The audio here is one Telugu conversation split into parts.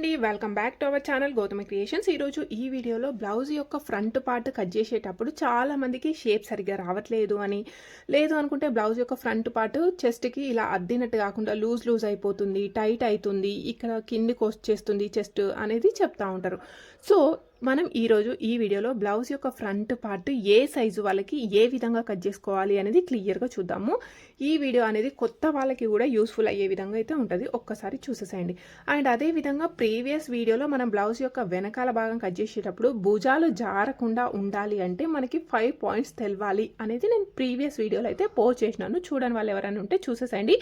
అండి. Welcome back to our channel Gautama Creations ఈరోజు ఈ వీడియోలో బ్లౌజ్ యొక్క ఫ్రంట్ పార్ట్ కట్ చేసేటప్పుడు చాలా మందికి షేప్ సరిగ్గా రావట్లేదు అని లేదు అనుకుంటే బ్లౌజ్ యొక్క ఫ్రంట్ పార్ట్ చెస్ట్కి ఇలా అద్దినట్టు కాకుండా లూజ్ లూజ్ అయిపోతుంది టైట్ అవుతుంది ఇక్కడ కిందికి వచ్చేస్తుంది చెస్ట్ అనేది చెప్తా ఉంటారు. సో మనం ఈరోజు ఈ వీడియోలో బ్లౌజ్ యొక్క ఫ్రంట్ పార్ట్ ఏ సైజు వాళ్ళకి ఏ విధంగా కట్ చేసుకోవాలి అనేది క్లియర్గా చూద్దాము. ఈ వీడియో అనేది కొత్త వాళ్ళకి కూడా యూస్ఫుల్ అయ్యే విధంగా అయితే ఉంటుంది. ఒక్కసారి చూసేసేయండి. అండ్ అదే విధంగా ప్రీవియస్ వీడియోలో మనం బ్లౌజ్ యొక్క వెనకాల భాగం కట్ చేసేటప్పుడు భుజాలు జారకుండా ఉండాలి అంటే మనకి ఫైవ్ పాయింట్స్ తెలవాలి అనేది నేను ప్రీవియస్ వీడియోలో అయితే పోస్ట్ చేసినాను. చూడని వాళ్ళు ఎవరైనా ఉంటే చూసేసేయండి.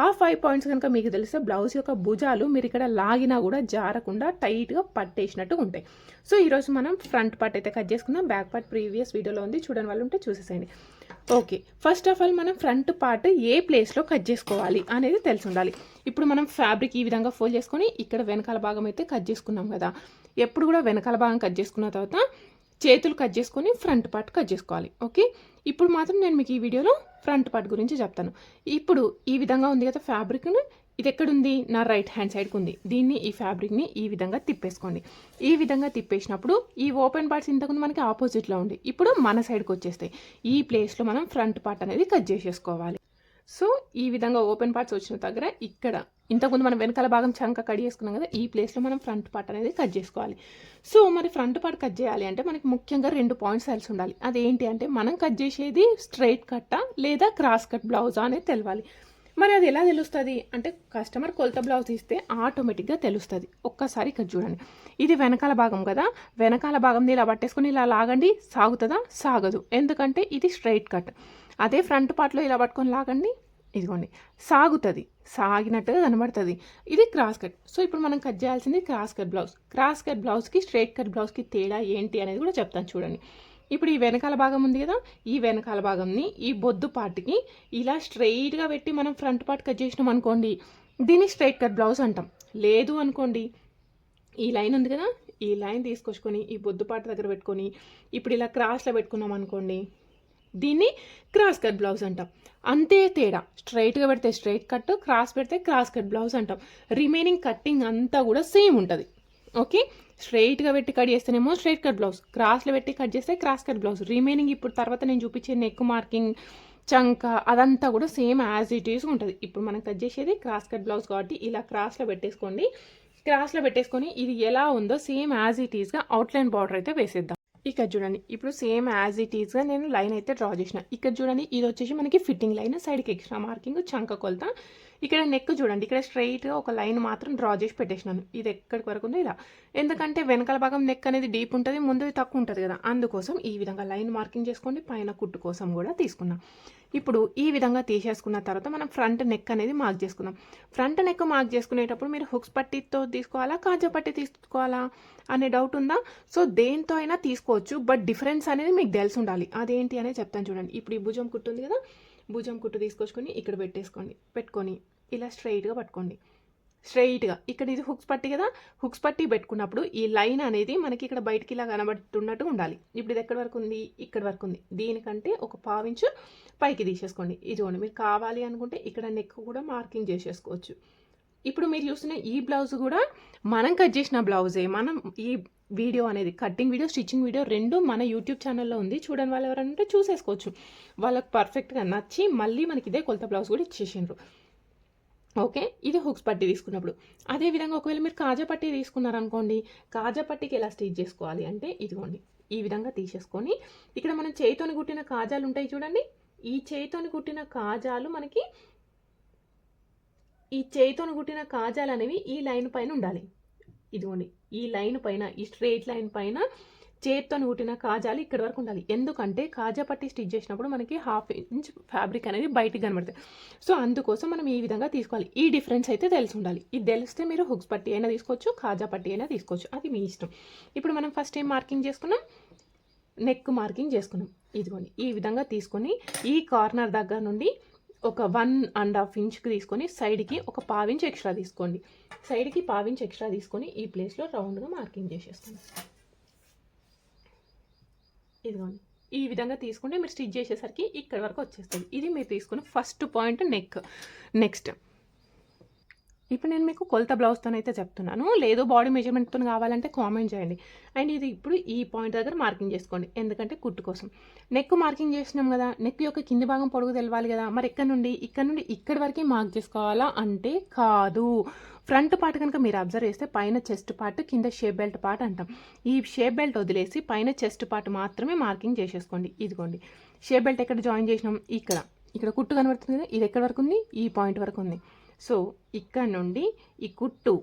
ఆ ఫైవ్ పాయింట్స్ కనుక మీకు తెలిస్తే బ్లౌజ్ యొక్క భుజాలు మీరు ఇక్కడ లాగినా కూడా జారకుండా టైట్గా పట్టేసినట్టు ఉంటాయి. సో ఈరోజు మనం ఫ్రంట్ పార్ట్ అయితే కట్ చేసుకుందాం. బ్యాక్ పార్ట్ ప్రీవియస్ వీడియోలో ఉంది. చూడని వాళ్ళు ఉంటే చూసేసేయండి. ఓకే. ఫస్ట్ ఆఫ్ ఆల్ మనం ఫ్రంట్ పార్ట్ ఏ ప్లేస్లో కట్ చేసుకోవాలి అనేది తెలిసి ఉండాలి. ఇప్పుడు మనం ఫ్యాబ్రిక్ ఈ విధంగా ఫోల్డ్ చేసుకొని ఇక్కడ వెనకాల భాగం అయితే కట్ చేసుకున్నాం కదా. ఎప్పుడు కూడా వెనకాల భాగం కట్ చేసుకున్న తర్వాత చేతులు కట్ చేసుకొని ఫ్రంట్ పార్ట్ కట్ చేసుకోవాలి. ఓకే. ఇప్పుడు మాత్రం నేను మీకు ఈ వీడియోలో ఫ్రంట్ పార్ట్ గురించి చెప్తాను. ఇప్పుడు ఈ విధంగా ఉంది కదా ఫ్యాబ్రిక్ను. ఇది ఎక్కడుంది నా రైట్ హ్యాండ్ సైడ్కి ఉంది దీన్ని ఈ ఫ్యాబ్రిక్ని ఈ విధంగా తిప్పేసుకోండి. ఈ విధంగా తిప్పేసినప్పుడు ఈ ఓపెన్ పార్ట్స్ ఇంతకుముందు మనకి ఆపోజిట్లో ఉంది ఇప్పుడు మన సైడ్కి వచ్చేస్తాయి ఈ ప్లేస్లో మనం ఫ్రంట్ పార్ట్ అనేది కట్ చేసేసుకోవాలి. సో ఈ విధంగా ఓపెన్ పార్ట్స్ వచ్చిన దగ్గర ఇక్కడ ఇంతకుముందు మనం వెనకాల భాగం చంక కట్ చేసుకున్నాం కదా ఈ ప్లేస్లో మనం ఫ్రంట్ పార్ట్ అనేది కట్ చేసుకోవాలి. సో మరి ఫ్రంట్ పార్ట్ కట్ చేయాలి అంటే మనకి ముఖ్యంగా రెండు పాయింట్స్ తెలిసి ఉండాలి. అదేంటి అంటే మనం కట్ చేసేది స్ట్రైట్ కట్టా లేదా క్రాస్ కట్ బ్లౌజా అనేది తెలవాలి. మరి అది ఎలా తెలుస్తుంది? అంటే కస్టమర్ కొలత బ్లౌజ్ ఇస్తే ఆటోమేటిక్గా తెలుస్తుంది. ఒక్కసారి ఇక్కడ చూడండి. ఇది వెనకాల భాగం కదా? వెనకాల భాగంని ఇలా పట్టేసుకొని ఇలా లాగండి సాగుతుందా? సాగదు. ఎందుకంటే ఇది స్ట్రైట్ కట్ అదే ఫ్రంట్ పార్ట్లో ఇలా పట్టుకొని లాగండి ఇదిగోండి. సాగుతుంది. సాగినట్టుగా కనబడుతుంది. ఇది క్రాస్ కట్ సో ఇప్పుడు మనం కట్ చేయాల్సింది cross cut blouse cross cut బ్లౌజ్కి స్ట్రైట్ కట్ బ్లౌజ్కి తేడా ఏంటి అనేది కూడా చెప్తాను చూడండి. ఇప్పుడు ఈ వెనకాల భాగం ఉంది కదా ఈ వెనకాల భాగంని ఈ బొద్దు పార్ట్కి ఇలా స్ట్రైట్గా పెట్టి మనం ఫ్రంట్ పార్ట్ కట్ చేసినాం అనుకోండి దీన్ని స్ట్రైట్ కట్ బ్లౌజ్ అంటాం. లేదు అనుకోండి ఈ లైన్ ఉంది కదా ఈ లైన్ తీసుకొచ్చుకొని ఈ బొద్దు పార్ట్ దగ్గర పెట్టుకొని ఇప్పుడు ఇలా క్రాస్లో పెట్టుకున్నాం అనుకోండి దీన్ని క్రాస్ కట్ బ్లౌజ్ అంటాం. అంతే తేడా స్ట్రైట్గా పెడితే స్ట్రైట్ కట్ క్రాస్ పెడితే క్రాస్ కట్ బ్లౌజ్ అంటాం. రిమైనింగ్ కట్టింగ్ అంతా కూడా సేమ్ ఉంటుంది. ఓకే? స్ట్రైట్గా పెట్టి కట్ చేస్తేనేమో స్ట్రైట్ కట్ బ్లౌజ్. క్రాస్లో పెట్టి కట్ చేస్తే క్రాస్ కట్ బ్లౌజ్. రిమైనింగ్ ఇప్పుడు తర్వాత నేను చూపించే నెక్ మార్కింగ్ చంక అదంతా కూడా సేమ్ యాజ్ ఇట్ ఈస్ ఉంటుంది. ఇప్పుడు మనం కట్ చేసేది క్రాస్ కట్ బ్లౌజ్ కాబట్టి ఇలా క్రాస్లో పెట్టేసుకోండి. క్రాస్లో పెట్టేసుకొని ఇది ఎలా ఉందో సేమ్ యాజ్ ఇట్ ఈస్గా అవుట్లైన్ బార్డర్ అయితే వేసేద్దాం. ఇక్కడ చూడండి ఇప్పుడు సేమ్ యాజ్ ఇట్ ఈస్గా నేను లైన్ అయితే డ్రా చేసిన. ఇక్కడ చూడండి ఇది వచ్చేసి మనకి ఫిట్టింగ్ లైన్ సైడ్కి ఎక్స్ట్రా మార్కింగ్ చంక కొలత. ఇక్కడ నెక్ చూడండి. ఇక్కడ స్ట్రైట్గా ఒక లైన్ మాత్రం డ్రా చేసి పెట్టేసినాను. ఇది ఎక్కడికి వరకు ఉందో ఇలా. ఎందుకంటే వెనకాల భాగం నెక్ అనేది డీప్ ఉంటుంది ముందు తక్కువ ఉంటుంది కదా. అందుకోసం ఈ విధంగా లైన్ మార్కింగ్ చేసుకోండి. పైన కుట్టు కోసం కూడా తీసుకున్నాం. ఇప్పుడు ఈ విధంగా తీసేసుకున్న తర్వాత మనం ఫ్రంట్ నెక్ అనేది మార్క్ చేసుకుందాం. ఫ్రంట్ నెక్ మార్క్ చేసుకునేటప్పుడు మీరు హుక్స్ పట్టితో తీసుకోవాలా కాజా పట్టి తీసుకోవాలా అనే డౌట్ ఉందా? సో దేంతో అయినా తీసుకోవచ్చు బట్ డిఫరెన్స్ అనేది మీకు తెలిసి ఉండాలి. అదేంటి అనేది చెప్తాను చూడండి. ఇప్పుడు ఈ భుజం కుట్టు ఉంది కదా. భుజం కుట్టు తీసుకొచ్చుకొని ఇక్కడ పెట్టేసుకోండి. పెట్టుకొని ఇలా స్ట్రైట్గా పట్టుకోండి. స్ట్రైట్గా. ఇక్కడ ఇది హుక్స్ పట్టి కదా? హుక్స్ పట్టి పెట్టుకున్నప్పుడు ఈ లైన్ అనేది మనకి ఇక్కడ బయటికి ఇలా కనబడుతున్నట్టు ఉండాలి. ఇప్పుడు ఇది ఎక్కడి వరకు ఉంది? ఇక్కడ వరకు ఉంది. దీనికంటే ఒక పావించు పైకి తీసేసుకోండి. ఇదిగోండి మీరు కావాలి అనుకుంటే ఇక్కడ నెక్ కూడా మార్కింగ్ చేసేసుకోవచ్చు. ఇప్పుడు మీరు చూస్తున్న ఈ బ్లౌజ్ కూడా మనం కట్ చేసిన బ్లౌజే. మనం ఈ వీడియో అనేది కట్టింగ్ వీడియో స్టిచ్చింగ్ వీడియో రెండు మన యూట్యూబ్ ఛానల్లో ఉంది. చూడని వాళ్ళు ఎవరంటే చూసేసుకోవచ్చు. వాళ్ళకి పర్ఫెక్ట్గా నచ్చి మళ్ళీ మనకి ఇదే కొలత బ్లౌజ్ కూడా ఇచ్చేసిండ్రు. ఓకే? ఇది హుక్స్ పట్టి తీసుకున్నప్పుడు. అదేవిధంగా ఒకవేళ మీరు కాజా పట్టి తీసుకున్నారనుకోండి కాజా పట్టికి ఎలా స్టిచ్ చేసుకోవాలి అంటే ఇదిగోండి ఈ విధంగా తీసేసుకొని ఇక్కడ మనం చేయితోని కుట్టిన కాజాలు ఉంటాయి చూడండి. ఈ చేయితోని కుట్టిన కాజాలు మనకి ఈ చేయితోని కుట్టిన కాజాలు అనేవి ఈ లైన్ పైన ఉండాలి. ఇదిగోండి ఈ లైన్ పైన ఈ స్ట్రెయిట్ లైన్ పైన చేతితో ఊటిన కాజాలు ఇక్కడ వరకు ఉండాలి. ఎందుకంటే కాజా పట్టి స్టిచ్ చేసినప్పుడు మనకి హాఫ్ ఇంచ్ ఫ్యాబ్రిక్ అనేది బయటికి కనబడుతుంది సో అందుకోసం మనం ఈ విధంగా తీసుకోవాలి. ఈ డిఫరెన్స్ అయితే తెలిసి ఉండాలి. ఇది తెలిస్తే మీరు హుక్స్ పట్టి అయినా తీసుకోవచ్చు కాజా పట్టి అయినా తీసుకోవచ్చు. అది మీ ఇష్టం. ఇప్పుడు మనం ఫస్ట్ ఏం మార్కింగ్ చేసుకున్నాం? నెక్ మార్కింగ్ చేసుకున్నాం. ఇదిగోండి. ఈ విధంగా తీసుకొని ఈ కార్నర్ దగ్గర నుండి ఒక వన్ అండ్ హాఫ్ ఇంచ్కి తీసుకొని సైడ్కి ఒక పావించ్ ఎక్స్ట్రా తీసుకోండి. సైడ్కి పావించ్ ఎక్స్ట్రా తీసుకొని ఈ ప్లేస్లో రౌండ్గా మార్కింగ్ చేసేసుకోండి ఇదిగోండి. ఈ విధంగా తీసుకుంటే మీరు స్టిచ్ చేసేసరికి ఇక్కడ వరకు వచ్చేస్తుంది. ఇది మీరు తీసుకున్న ఫస్ట్ పాయింట్ నెక్ నెక్స్ట్ ఇప్పుడు నేను మీకు కొలత బ్లౌజ్తోనైతే చెప్తున్నాను. లేదు బాడీ మెజర్మెంట్తో కావాలంటే కామెంట్ చేయండి. అండ్ ఇది ఇప్పుడు ఈ పాయింట్ దగ్గర మార్కింగ్ చేసుకోండి. ఎందుకంటే కుట్టు కోసం. నెక్ మార్కింగ్ చేసినాం కదా. నెక్ యొక్క కింది భాగం పొడుగు తెలవాలి కదా. మరి ఎక్కడ నుండి? ఇక్కడ నుండి ఇక్కడి వరకే మార్క్ చేసుకోవాలా? అంటే కాదు. ఫ్రంట్ పార్ట్ కనుక మీరు అబ్జర్వ్ చేస్తే పైన చెస్ట్ పార్ట్ కింద షేప్ బెల్ట్ పార్ట్ అంటాం. ఈ షేప్ బెల్ట్ వదిలేసి పైన చెస్ట్ పార్ట్ మాత్రమే మార్కింగ్ చేసేసుకోండి. ఇదిగోండి. షేప్ బెల్ట్ ఎక్కడ జాయిన్ చేసినాం? ఇక్కడ. ఇక్కడ కుట్టు కనబడుతుంది కదా. ఇది ఎక్కడి వరకు ఉంది? ఈ పాయింట్ వరకు ఉంది. సో ఇక్కడ నుండి ఈ కుట్టు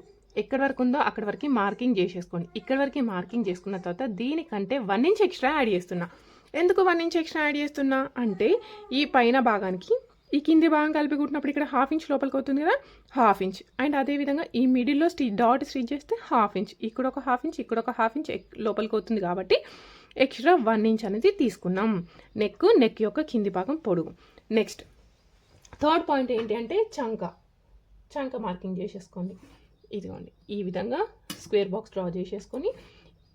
ఎక్కడి వరకు ఉందో అక్కడ వరకు మార్కింగ్ చేసేసుకోండి. ఇక్కడ వరకు మార్కింగ్ చేసుకున్న తర్వాత దీనికంటే వన్ ఇంచ్ ఎక్స్ట్రా యాడ్ చేస్తున్నా. ఎందుకు వన్ ఇంచ్ ఎక్స్ట్రా యాడ్ చేస్తున్నా? అంటే ఈ పైన భాగానికి ఈ కింది భాగం కలిపి కుట్టినప్పుడు ఇక్కడ హాఫ్ ఇంచ్ లోపలికి అవుతుంది కదా? Half inch. అండ్ అదేవిధంగా ఈ మిడిల్లో స్టి డాట్ స్టిచ్ చేస్తే హాఫ్ ఇంచ్. ఇక్కడ ఒక హాఫ్ ఇంచ్ ఇక్కడ ఒక హాఫ్ ఇంచ్ లోపలికి అవుతుంది కాబట్టి ఎక్స్ట్రా వన్ ఇంచ్ అనేది తీసుకున్నాం. నెక్ నెక్ యొక్క కింది భాగం పొడుగు. నెక్స్ట్ థర్డ్ పాయింట్ ఏంటి అంటే చంక. చంక మార్కింగ్ చేసేసుకోండి ఇదిగోండి ఈ విధంగా స్క్వేర్ బాక్స్ డ్రా చేసేసుకొని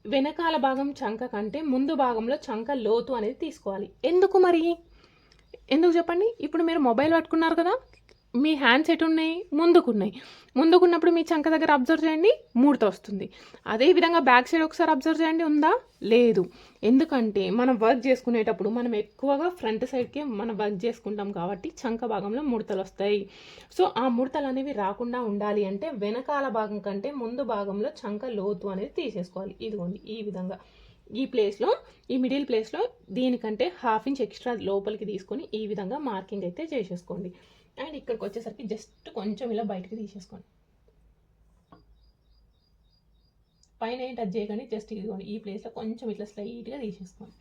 వెనకాల భాగం చంక కంటే ముందు భాగంలో చంక లోతు అనేది తీసుకోవాలి. ఎందుకు మరి? ఎందుకు చెప్పండి? ఇప్పుడు మీరు మొబైల్ పట్టుకున్నారు కదా. మీ హ్యాండ్స్ ఎటున్నాయి ముందుకున్నాయి. ముందుకున్నప్పుడు మీ చంక దగ్గర అబ్జర్వ్ చేయండి మూడత వస్తుంది. అదే విధంగా బ్యాక్ సైడ్ ఒకసారి అబ్జర్వ్ చేయండి ఉందా? లేదు. ఎందుకంటే మనం వర్క్ చేసుకునేటప్పుడు మనం ఎక్కువగా ఫ్రంట్ సైడ్కే మనం వర్క్ చేసుకుంటాం కాబట్టి చంక భాగంలో ముడతలు వస్తాయి. సో ఆ ముడతలు అనేవి రాకుండా ఉండాలి అంటే వెనకాల భాగం కంటే ముందు భాగంలో చంక లోతు అనేది తీసేసుకోవాలి. ఇదిగోండి ఈ విధంగా. ఈ ప్లేస్లో ఈ మిడిల్ ప్లేస్లో దీనికంటే హాఫ్ ఇంచ్ ఎక్స్ట్రా లోపలికి తీసుకొని ఈ విధంగా మార్కింగ్ అయితే చేసేసుకోండి. అండ్ ఇక్కడికి వచ్చేసరికి జస్ట్ కొంచెం ఇలా బయటకు తీసేసుకోండి. పైన ఏం టచ్ చేయకండి జస్ట్ ఇదిగోండి ఈ ప్లేస్లో కొంచెం ఇట్లా స్లైట్గా తీసేసుకోండి.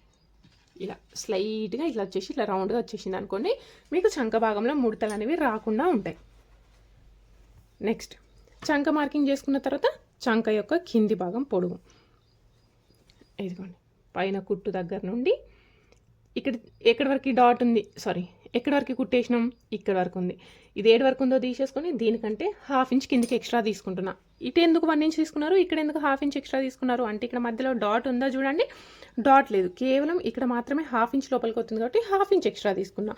ఇలా స్లైట్గా ఇట్లా వచ్చేసి ఇట్లా రౌండ్గా వచ్చేసింది అనుకోండి మీకు చంక భాగంలో ముడతలు అనేవి రాకుండా ఉంటాయి. నెక్స్ట్ చంక మార్కింగ్ చేసుకున్న తర్వాత చంక యొక్క కింది భాగం పొడుగు. ఇదిగోండి పైన కుట్టు దగ్గర నుండి ఇక్కడ ఎక్కడి వరకు డాట్ ఉంది? సారీ ఎక్కడి వరకు కుట్టేసినాం? ఇక్కడ వరకు ఉంది. ఇది ఏడు వరకు ఉందో తీసేసుకొని దీనికంటే హాఫ్ ఇంచ్ కిందికి ఎక్స్ట్రా తీసుకుంటున్నా. ఇటు ఎందుకు వన్ ఇంచ్ తీసుకున్నారు? ఇక్కడ ఎందుకు హాఫ్ ఇంచ్ ఎక్స్ట్రా తీసుకున్నారు? అంటే ఇక్కడ మధ్యలో డాట్ ఉందా చూడండి. డాట్ లేదు. కేవలం ఇక్కడ మాత్రమే హాఫ్ ఇంచ్ లోపలికి వస్తుంది కాబట్టి హాఫ్ ఇంచ్ ఎక్స్ట్రా తీసుకున్నా.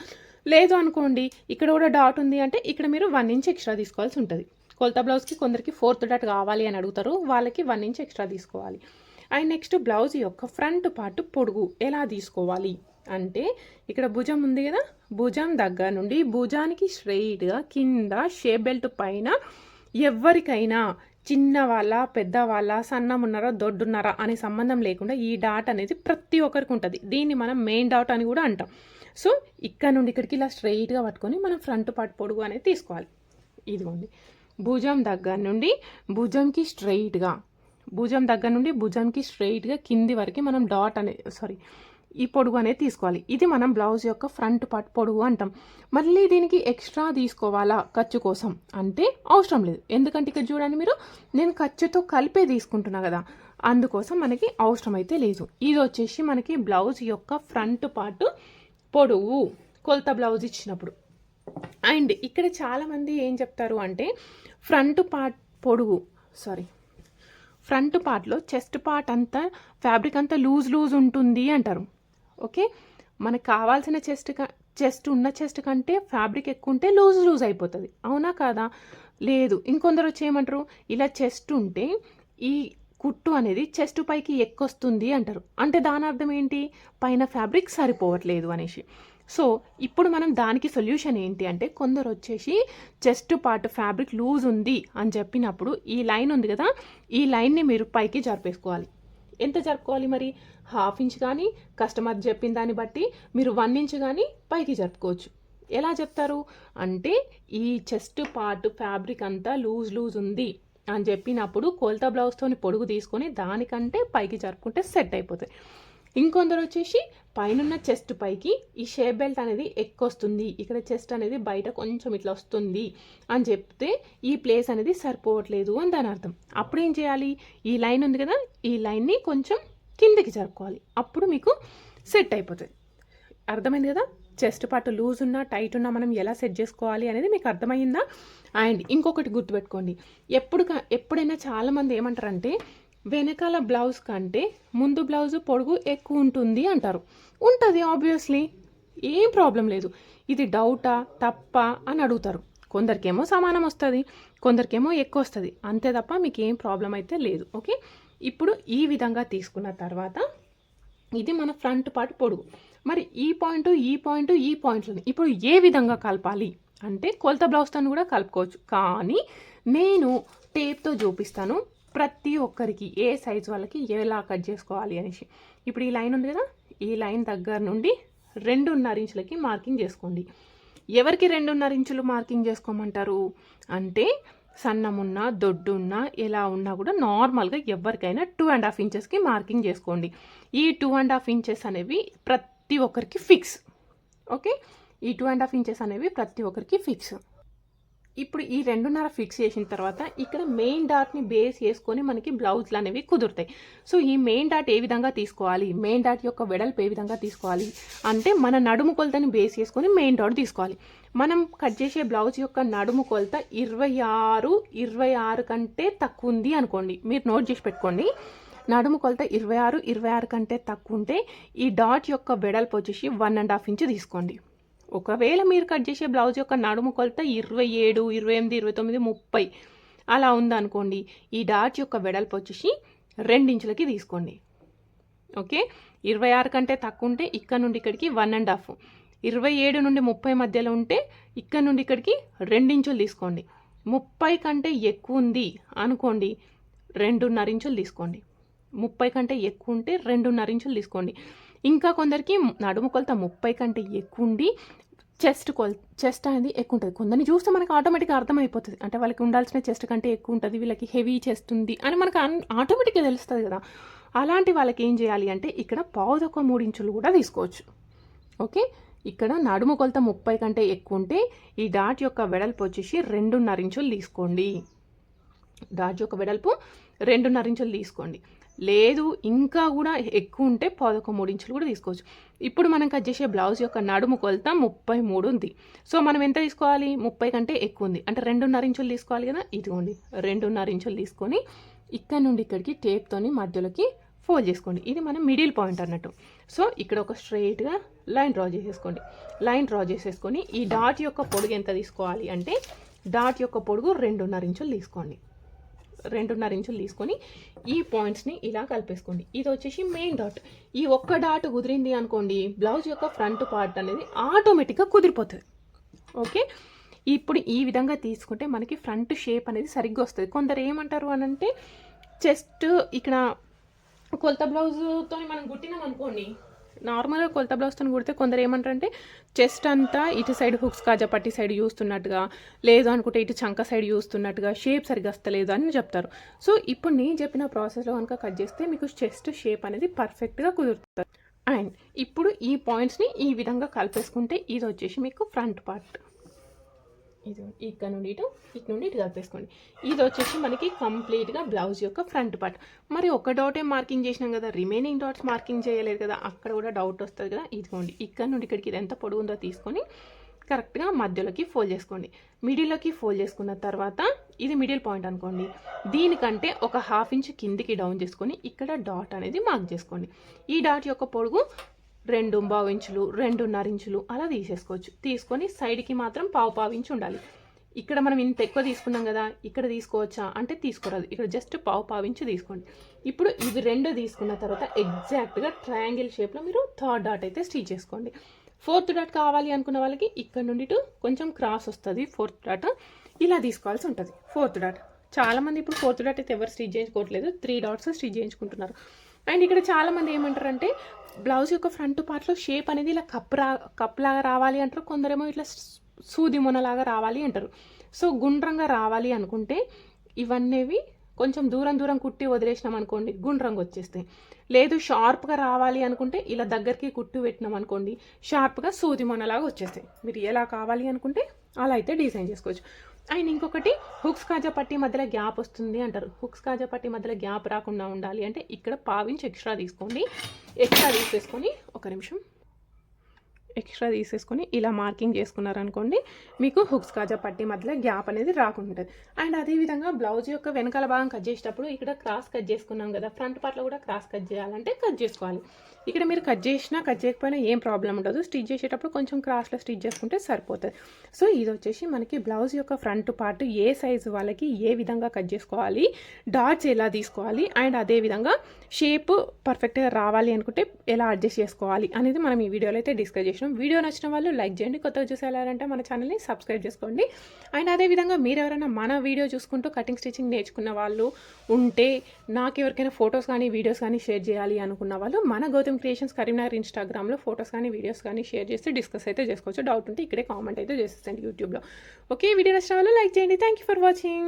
లేదు అనుకోండి ఇక్కడ కూడా డాట్ ఉంది అంటే ఇక్కడ మీరు వన్ ఇంచ్ ఎక్స్ట్రా తీసుకోవాల్సి ఉంటుంది. కొలత బ్లౌజ్కి కొందరికి ఫోర్త్ డాట్ కావాలి అని అడుగుతారు. వాళ్ళకి వన్ ఇంచ్ ఎక్స్ట్రా తీసుకోవాలి. అండ్ నెక్స్ట్ బ్లౌజ్ యొక్క ఫ్రంట్ పార్ట్ పొడుగు. ఎలా తీసుకోవాలి? అంటే ఇక్కడ భుజం ఉంది కదా? భుజం దగ్గర నుండి భుజానికి స్ట్రైట్గా కింద షేప్ బెల్ట్ పైన ఎవరికైనా చిన్న వాళ్ళ పెద్ద వాళ్ళ సన్నం ఉన్నారా దొడ్డున్నారా అనే సంబంధం లేకుండా ఈ డాట్ అనేది ప్రతి ఒక్కరికి ఉంటుంది. దీన్ని మనం మెయిన్ డాట్ అని కూడా అంటాం. సో ఇక్కడ నుండి ఇక్కడికి ఇలా స్ట్రైట్గా పట్టుకొని మనం ఫ్రంట్ పార్ట్ పొడుగు అనేది తీసుకోవాలి. ఇదిగోండి. భుజం దగ్గర నుండి భుజంకి స్ట్రైట్గా భుజం దగ్గర నుండి భుజంకి స్ట్రైట్గా కింది వరకు మనం డాట్ అనే సారీ ఈ పొడుగు అనేది తీసుకోవాలి. ఇది మనం బ్లౌజ్ యొక్క ఫ్రంట్ పార్ట్ పొడుగు అంటాం. మళ్ళీ దీనికి ఎక్స్ట్రా తీసుకోవాలా ఖర్చు కోసం? అంటే అవసరం లేదు. ఎందుకంటే ఇక్కడ చూడండి మీరు నేను ఖర్చుతో కలిపే తీసుకుంటున్నా కదా. అందుకోసం మనకి అవసరం అయితే లేదు. ఇది వచ్చేసి మనకి బ్లౌజ్ యొక్క ఫ్రంట్ పార్ట్ పొడువు కొలత బ్లౌజ్ ఇచ్చినప్పుడు. అండ్ ఇక్కడ చాలామంది ఏం చెప్తారు అంటే ఫ్రంట్ పార్ట్ పొడుగు సారీ ఫ్రంట్ పార్ట్లో చెస్ట్ పార్ట్ అంతా ఫ్యాబ్రిక్ అంతా లూజ్ లూజ్ ఉంటుంది అంటారు. ఓకే? మనకు కావాల్సిన చెస్ట్ చెస్ట్ ఉన్న చెస్ట్ కంటే ఫ్యాబ్రిక్ ఎక్కువ ఉంటే లూజ్ లూజ్ అయిపోతుంది. అవునా కాదా? లేదు. ఇంకొందరు వచ్చి ఏమంటారు? ఇలా చెస్ట్ ఉంటే ఈ కుట్టు అనేది చెస్ట్ పైకి ఎక్కొస్తుంది అంటారు. అంటే దాని అర్థం ఏంటి? పైన ఫ్యాబ్రిక్ సరిపోవట్లేదు అనేసి. సో ఇప్పుడు మనం దానికి సొల్యూషన్ ఏంటి అంటే కొందరు వచ్చేసి చెస్ట్ పార్ట్ ఫ్యాబ్రిక్ లూజ్ ఉంది అని చెప్పినప్పుడు ఈ లైన్ ఉంది కదా ఈ లైన్ని మీరు పైకి జరిపేసుకోవాలి. ఎంత జరుపుకోవాలి మరి? హాఫ్ ఇంచ్ కానీ కస్టమర్ చెప్పిన దాన్ని బట్టి మీరు వన్ ఇంచ్ కానీ పైకి జరుపుకోవచ్చు. ఎలా చెప్తారు అంటే ఈ చెస్ట్ పార్ట్ ఫ్యాబ్రిక్ అంతా లూజ్ లూజ్ ఉంది అని చెప్పినప్పుడు కోల్తా బ్లౌజ్తోని పొడుగు తీసుకొని దానికంటే పైకి జరుపుకుంటే సెట్ అయిపోతుంది. ఇంకొందరు వచ్చేసి పైనున్న చెస్ట్ పైకి ఈ షేప్ బెల్ట్ అనేది ఎక్కొస్తుంది ఇక్కడ చెస్ట్ అనేది బయట కొంచెం ఇట్లా వస్తుంది అని చెప్తే ఈ ప్లేస్ అనేది సరిపోవట్లేదు అని దాని అర్థం. అప్పుడు ఏం చేయాలి? ఈ లైన్ ఉంది కదా ఈ లైన్ని కొంచెం కిందకి జరుపుకోవాలి. అప్పుడు మీకు సెట్ అయిపోతుంది. అర్థమైంది కదా? చెస్ట్ పార్ట్ లూజ్ ఉన్నా టైట్ ఉన్నా మనం ఎలా సెట్ చేసుకోవాలి అనేది మీకు అర్థమైందా అండ్ ఇంకొకటి గుర్తుపెట్టుకోండి. ఎప్పుడు ఎప్పుడైనా చాలామంది ఏమంటారంటే వెనకాల బ్లౌజ్ కంటే ముందు బ్లౌజ్ పొడుగు ఎక్కువ ఉంటుంది అంటారు. ఉంటుంది ఆబ్వియస్లీ ఏం ప్రాబ్లం లేదు. ఇది డౌటా తప్ప అని అడుగుతారు. కొందరికేమో సమానం వస్తుంది కొందరికేమో ఎక్కువ వస్తుంది. అంతే తప్ప మీకు ఏం ప్రాబ్లం అయితే లేదు ఓకే ఇప్పుడు ఈ విధంగా తీసుకున్న తర్వాత ఇది మన ఫ్రంట్ పార్ట్ పొడుగు. మరి ఈ పాయింట్ ఈ పాయింట్ ఈ పాయింట్లు ఇప్పుడు ఏ విధంగా కలపాలి అంటే కొలత బ్లౌజ్తో కూడా కలుపుకోవచ్చు. కానీ నేను టేప్తో చూపిస్తాను. ప్రతి ఒక్కరికి ఏ సైజ్ వాళ్ళకి ఎలా కట్ చేసుకోవాలి అనేసి. ఇప్పుడు ఈ లైన్ ఉంది కదా? ఈ లైన్ దగ్గర నుండి రెండున్నర ఇంచులకి మార్కింగ్ చేసుకోండి. ఎవరికి రెండున్నర ఇంచులు మార్కింగ్ చేసుకోమంటారు? అంటే సన్నమున్న దొడ్డున్నా ఎలా ఉన్నా కూడా నార్మల్గా ఎవరికైనా టూ అండ్ హాఫ్ ఇంచెస్కి మార్కింగ్ చేసుకోండి. ఈ టూ అండ్ హాఫ్ ఇంచెస్ అనేవి ప్రతి ఒక్కరికి ఫిక్స్. ఓకే? ఈ టూ అండ్ హాఫ్ ఇంచెస్ అనేవి ప్రతి ఒక్కరికి ఫిక్స్. ఇప్పుడు ఈ రెండున్నర ఫిక్స్ చేసిన తర్వాత ఇక్కడ మెయిన్ డాట్ని బేస్ చేసుకొని మనకి బ్లౌజ్లు అనేవి కుదురుతాయి. సో ఈ మెయిన్ డాట్ ఏ విధంగా తీసుకోవాలి? మెయిన్ డాట్ యొక్క వెడల్పు ఏ విధంగా తీసుకోవాలి? అంటే మన నడుము కొలతని బేస్ చేసుకొని మెయిన్ డాట్ తీసుకోవాలి. మనం కట్ చేసే బ్లౌజ్ యొక్క నడుము కొలత ఇరవై ఆరు ఇరవై ఆరు కంటే తక్కువ ఉంది అనుకోండి. మీరు నోట్ చేసి పెట్టుకోండి. నడుము కొలత ఇరవై ఆరు ఇరవై ఆరు కంటే తక్కువ ఉంటే ఈ డాట్ యొక్క వెడల్పు వచ్చేసి వన్ అండ్ హాఫ్ ఇంచ్ తీసుకోండి. ఒకవేళ మీరు కట్ చేసే బ్లౌజ్ యొక్క నడుము కొలత ఇరవై ఏడు ఇరవై ఎనిమిది ఇరవై తొమ్మిది ముప్పై. అలా ఉందనుకోండి ఈ డాట్ యొక్క వెడల్పు వచ్చేసి రెండించులకి తీసుకోండి. ఓకే? ఇరవై ఆరు కంటే తక్కువ ఉంటే ఇక్కడ నుండి ఇక్కడికి వన్ అండ్ హాఫ్. ఇరవై ఏడు నుండి ముప్పై మధ్యలో ఉంటే ఇక్కడ నుండి ఇక్కడికి రెండించులు తీసుకోండి. ముప్పై కంటే ఎక్కువ ఉంది అనుకోండి రెండున్నర ఇంచులు తీసుకోండి. ముప్పై కంటే ఎక్కువ ఉంటే రెండున్నర ఇంచులు తీసుకోండి. ఇంకా కొందరికి నడుము కొలత ముప్పై కంటే ఎక్కువ ఉండి చెస్ట్ కొల్ చెస్ట్ అనేది ఎక్కువ ఉంటుంది. కొందరిని చూస్తే మనకు ఆటోమేటిక్గా అర్థమైపోతుంది. అంటే వాళ్ళకి ఉండాల్సిన చెస్ట్ కంటే ఎక్కువ ఉంటుంది వీళ్ళకి హెవీ చెస్ట్ ఉంది అని మనకు ఆటోమేటిక్గా తెలుస్తుంది కదా. అలాంటి వాళ్ళకి ఏం చేయాలి అంటే ఇక్కడ పావుదొక్క మూడు ఇంచులు కూడా తీసుకోవచ్చు. ఓకే? ఇక్కడ నడుము కొలత ముప్పై కంటే ఎక్కువ ఉంటే ఈ డాట్ యొక్క వెడల్పు వచ్చేసి రెండున్నర ఇంచులు తీసుకోండి. డాట్ యొక్క వెడల్పు రెండున్నర ఇంచులు తీసుకోండి. లేదు ఇంకా కూడా ఎక్కువ ఉంటే పదొక మూడు ఇంచులు కూడా తీసుకోవచ్చు. ఇప్పుడు మనం కట్ చేసే బ్లౌజ్ యొక్క నడుము కొలత ముప్పై మూడు ఉంది. సో మనం ఎంత తీసుకోవాలి? ముప్పై కంటే ఎక్కువ ఉంది. అంటే రెండున్నర ఇంచులు తీసుకోవాలి కదా? ఇదిగోండి రెండున్నర ఇంచులు తీసుకొని ఇక్కడ నుండి ఇక్కడికి టేప్తోని మధ్యలోకి ఫోల్డ్ చేసుకోండి. ఇది మన మిడిల్ పాయింట్ అన్నట్టు. సో ఇక్కడ ఒక స్ట్రైట్గా లైన్ డ్రా చేసేసుకోండి. లైన్ డ్రా చేసేసుకొని ఈ డాట్ యొక్క పొడుగు ఎంత తీసుకోవాలి అంటే డాట్ యొక్క పొడుగు రెండున్నర ఇంచులు తీసుకోండి. రెండున్నర ఇంచులు తీసుకొని ఈ పాయింట్స్ని ఇలా కలిపేసుకోండి. ఇది వచ్చేసి మెయిన్ డాట్ ఈ ఒక్క డాట్ కుదిరింది అనుకోండి బ్లౌజ్ యొక్క ఫ్రంట్ పార్ట్ అనేది ఆటోమేటిక్గా కుదిరిపోతుంది. ఓకే ఇప్పుడు ఈ విధంగా తీసుకుంటే మనకి ఫ్రంట్ షేప్ అనేది సరిగ్గా వస్తుంది. కొందరు ఏమంటారు అని అంటే చెస్ట్ ఇక్కడ కొలత బ్లౌజ్తో మనం కుట్టినాం అనుకోండి నార్మల్గా కొలత బ్లౌజ్తో కుడితే కొందరు ఏమంటారంటే చెస్ట్ అంతా ఇటు సైడ్ హుక్స్ కాజా పట్టి సైడ్ చూస్తున్నట్టుగా లేదు అనుకుంటే ఇటు చంక సైడ్ చూస్తున్నట్టుగా షేప్ సరిగ్గా వస్తలేదు అని చెప్తారు. సో ఇప్పుడు నేను చెప్పిన ప్రాసెస్లో కనుక కట్ చేస్తే మీకు చెస్ట్ షేప్ అనేది పర్ఫెక్ట్గా కుదురుతుంది. అండ్ ఇప్పుడు ఈ పాయింట్స్ని ఈ విధంగా కలిపేసుకుంటే ఇది వచ్చేసి మీకు ఫ్రంట్ పార్ట్ ఇది ఇక్కడ నుండి ఇటు ఇటు నుండి ఇటు కలిపేసుకోండి. ఇది వచ్చేసి మనకి కంప్లీట్గా బ్లౌజ్ యొక్క ఫ్రంట్ పార్ట్ మరి ఒక డాటే మార్కింగ్ చేసినాం కదా? రిమైనింగ్ డాట్స్ మార్కింగ్ చేయలేదు కదా? అక్కడ కూడా డౌట్ వస్తుంది కదా? ఇదిగోండి ఇక్కడ నుండి ఇక్కడికి ఇది ఎంత పొడుగు ఉందో తీసుకొని కరెక్ట్గా మధ్యలోకి ఫోల్డ్ చేసుకోండి. మిడిల్లోకి ఫోల్డ్ చేసుకున్న తర్వాత ఇది మిడిల్ పాయింట్ అనుకోండి. దీనికంటే ఒక హాఫ్ ఇంచ్ కిందికి డౌన్ చేసుకొని ఇక్కడ డాట్ అనేది మార్క్ చేసుకోండి. ఈ డాట్ యొక్క పొడుగు రెండు పావు ఇంచులు రెండున్నర ఇంచులు అలా తీసేసుకోవచ్చు. తీసుకొని సైడ్కి మాత్రం పావు పావు ఇంచు ఉండాలి. ఇక్కడ మనం ఇంత ఎక్కువ తీసుకున్నాం కదా ఇక్కడ తీసుకోవచ్చా అంటే తీసుకోరాదు. ఇక్కడ జస్ట్ పావు పావు ఇంచు తీసుకోండి. ఇప్పుడు ఇవి రెండు తీసుకున్న తర్వాత ఎగ్జాక్ట్గా ట్రయాంగిల్ షేప్లో మీరు థర్డ్ డాట్ అయితే స్టిచ్ చేసుకోండి. ఫోర్త్ డాట్ కావాలి అనుకున్న వాళ్ళకి ఇక్కడ నుండి కొంచెం క్రాస్ వస్తుంది ఫోర్త్ డాట్. ఇలా తీసుకోవాల్సి ఉంటుంది. Fourth dot. చాలామంది ఇప్పుడు ఫోర్త్ డాట్ అయితే ఎవరు స్టిచ్ చేయించుకోవట్లేదు. త్రీ డాట్స్ స్టిచ్ చేయించుకుంటున్నారు. అండ్ ఇక్కడ చాలామంది ఏమంటారంటే బ్లౌజ్ యొక్క ఫ్రంట్ పార్ట్లో షేప్ అనేది ఇలా కప్ రా కప్ లాగా రావాలి అంటారు. కొందరేమో ఇట్లా సూది మొనలాగా రావాలి అంటారు. సో గుండ్రంగా రావాలి అనుకుంటే ఇవన్నీ కొంచెం దూరం దూరం కుట్టి వదిలేసినాం అనుకోండి గుండ్రంగా వచ్చేస్తాయి. లేదు షార్ప్గా రావాలి అనుకుంటే ఇలా దగ్గరికి కుట్టి పెట్టినాం అనుకోండి షార్ప్గా సూది మొనలాగా వచ్చేస్తాయి. మీరు ఎలా కావాలి అనుకుంటే అలా అయితే డిజైన్ చేసుకోవచ్చు. అండ్ ఇంకొకటి హుక్స్ కాజా పట్టి మధ్యలో గ్యాప్ వస్తుంది అంటారు. హుక్స్ కాజా పట్టి మధ్యలో గ్యాప్ రాకుండా ఉండాలి అంటే ఇక్కడ పావించి ఎక్స్ట్రా తీసుకోండి. ఎక్స్ట్రా తీసేసుకొని ఒక నిమిషం ఎక్స్ట్రా తీసేసుకొని ఇలా మార్కింగ్ చేసుకున్నారనుకోండి మీకు హుక్స్ కాజా పట్టి మధ్యలో గ్యాప్ అనేది రాకుండా ఉంటుంది అండ్ అదేవిధంగా బ్లౌజ్ యొక్క వెనకాల భాగం కట్ చేసేటప్పుడు ఇక్కడ క్రాస్ కట్ చేసుకున్నాం కదా ఫ్రంట్ పార్ట్లో కూడా క్రాస్ కట్ చేయాలంటే కట్ చేసుకోవాలి. ఇక్కడ మీరు కట్ చేసినా కట్ చేయకపోయినా ఏం ప్రాబ్లం ఉండదు. స్టిచ్ చేసేటప్పుడు కొంచెం క్రాస్లో స్టిచ్ చేసుకుంటే సరిపోతుంది. సో ఇది వచ్చేసి మనకి బ్లౌజ్ యొక్క ఫ్రంట్ పార్ట్ ఏ సైజు వాళ్ళకి ఏ విధంగా కట్ చేసుకోవాలి డాట్స్ ఎలా తీసుకోవాలి అండ్ అదేవిధంగా షేప్ పర్ఫెక్ట్గా రావాలి అనుకుంటే ఎలా అడ్జస్ట్ చేసుకోవాలి అనేది మనం ఈ వీడియోలో అయితే డిస్కస్ చేసినాం వీడియో నచ్చిన వాళ్ళు లైక్ చేయండి కొత్తగా చూసేలారంటే మన ఛానల్ని సబ్స్క్రైబ్ చేసుకోండి. అండ్ అదేవిధంగా మీరు ఎవరైనా మన వీడియో చూసుకుంటూ కటింగ్ స్టిచ్చింగ్ నేర్చుకున్న వాళ్ళు ఉంటే నాకు ఎవరికైనా ఫొటోస్ కానీ వీడియోస్ కానీ షేర్ చేయాలి అనుకున్న వాళ్ళు మన గౌతమ్ క్రియేషన్స్ కరీంనగర్ ఇన్స్టాగ్రామ్లో ఫొటోస్ కానీ వీడియోస్ కానీ షేర్ చేసి డిస్కస్ అయితే చేసుకోవచ్చు. డౌట్ ఉంటే ఇక్కడే కామెంట్ అయితే చేసేసండి యూట్యూబ్లో. ఓకే వీడియో నచ్చిన వాళ్ళు లైక్ చేయండి. Thank you for watching.